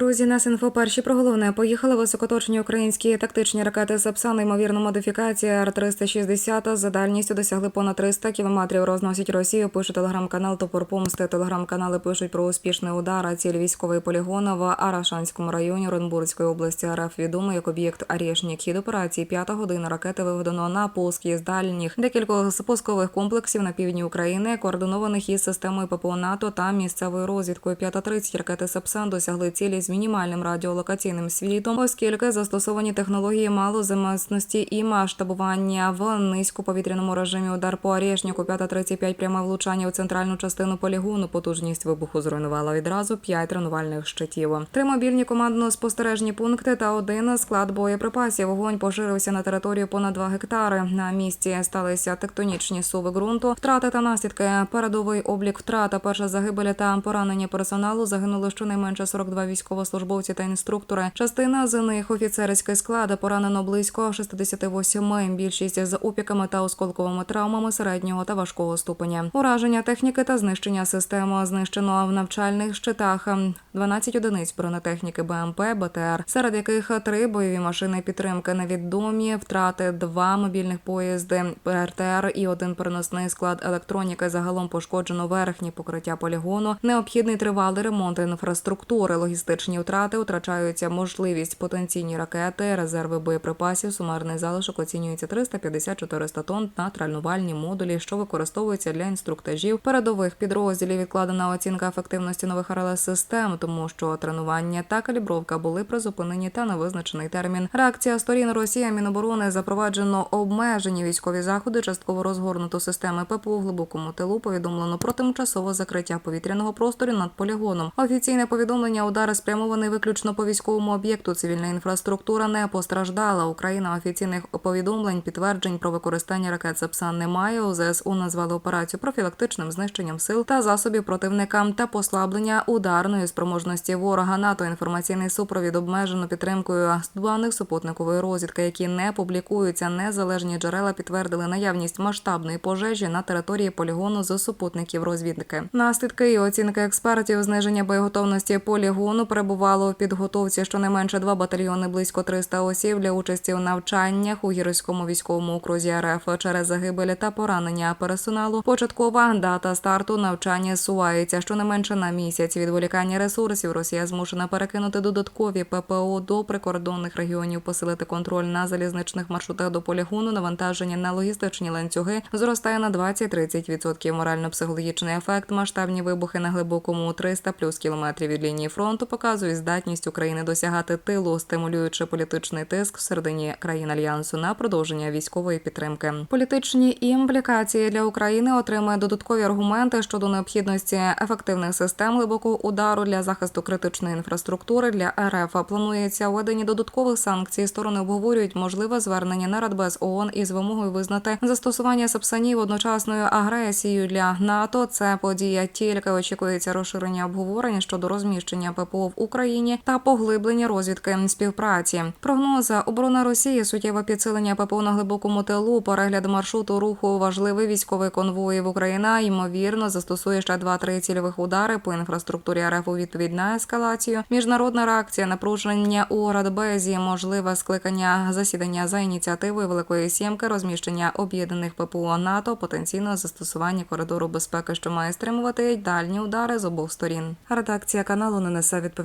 Друзі, нас інфо перші про головне. Поїхали високоточні українські тактичні ракети Сапсан, ймовірно, модифікація Р-360 за дальністю досягли понад 300 кілометрів. Розносять Росію. Пише телеграм-канал Топор Помсти. Телеграм-канали пишуть про успішний удар. А ціль військовий полігон в Арашанському районі Оренбурзької області РФ відомий як об'єкт Арєшнік. Хід операції п'ята година ракети виведено на пуск із дальніх декількох спускових комплексів на півдні України, координованих із системою ППО НАТО та місцевою розвідкою. 5.30 ракети Сапсан досягли цілі з мінімальним радіолокаційним світом, оскільки застосовані технології малоземисності і масштабування в низькоповітряному режимі. Удар по Арєшніку 5.35 пряме влучання у центральну частину полігону. Потужність вибуху зруйнувала відразу п'ять тренувальних щитів. Три мобільні командно-спостережні пункти та один склад боєприпасів. Вогонь поширився на територію понад 2 гектари. На місці сталися тектонічні суви ґрунту, втрати та наслідки. Передовий облік втрата, перша загибель та поранення персоналу загинули щонайменше 42 військовослужбовці та інструктори. Частина з них офіцерський склад поранено близько 68. Більшість з опіками та осколковими травмами середнього та важкого ступеня. Ураження техніки та знищення системи знищено в навчальних щитах. 12 одиниць бронетехніки БМП, БТР, серед яких три бойові машини підтримки невідомі, втрати два мобільних поїзди, РТР і один переносний склад електроніки. Загалом пошкоджено верхнє покриття полігону. Необхідний тривалий ремонт інфраструктури, логістичні втрати, втрачаються можливість потенційні ракети, резерви боєприпасів. Сумарний залишок оцінюється 350-400 тонн на тренувальні модулі, що використовуються для інструктажів передових підрозділів. Відкладена оцінка ефективності нових РЛС систем, тому що тренування та калібровка були призупинені та на визначений термін. Реакція сторін Росія Міноборони запроваджено обмежені військові заходи, частково розгорнуто системи ППО в глибокому тилу. Повідомлено про тимчасове закриття повітряного простору над полігоном. Офіційне повідомлення удари спрямований виключно по військовому об'єкту. Цивільна інфраструктура не постраждала. Україна офіційних повідомлень підтверджень про використання ракет Сапсан немає. У ЗСУ назвали операцію профілактичним знищенням сил та засобів противника та послаблення ударної спроможності ворога. НАТО інформаційний супровід обмежено підтримкою даних супутникової розвідки, які не публікуються. Незалежні джерела підтвердили наявність масштабної пожежі на території полігону з супутників розвідники. Наслідки і оцінки експертів зниження боєготовності полігону перебувало в підготовці щонайменше два батальйони, близько 300 осіб для участі у навчаннях у гірському військовому окрузі РФ через загибелі та поранення персоналу. Початкова дата старту навчання сувається щонайменше на місяць. Відволікання ресурсів Росія змушена перекинути додаткові ППО до прикордонних регіонів, посилити контроль на залізничних маршрутах до полігону, навантаження на логістичні ланцюги зростає на 20-30%. Морально-психологічний ефект, масштабні вибухи на глибокому 300 плюс кілометрів від лінії фронту показує здатність України досягати тилу, стимулюючи політичний тиск всередині країн альянсу на продовження військової підтримки. Політичні імплікації для України отримує додаткові аргументи щодо необхідності ефективних систем глибокого удару для захисту критичної інфраструктури для РФ. Планується введення додаткових санкцій. Сторони обговорюють можливе звернення на Радбез ООН із вимогою визнати застосування сапсанів одночасною агресією для НАТО. Це подія тільки очікується розширення обговорення щодо розміщення ППО в Україні та поглиблення розвідки співпраці. Прогноза оборона Росії суттєве підсилення ППО на глибокому тилу, перегляд маршруту руху, важливий військовий конвой в Україна ймовірно застосує ще 2-3 цільових удари по інфраструктурі РФ у відповідь на ескалацію. Міжнародна реакція напруження у Радбезі, можливе скликання засідання за ініціативою Великої Сімки, розміщення об'єднаних ППО НАТО, потенційне застосування коридору безпеки, що має стримувати дальні удари з обох сторін. Редакція каналу не несе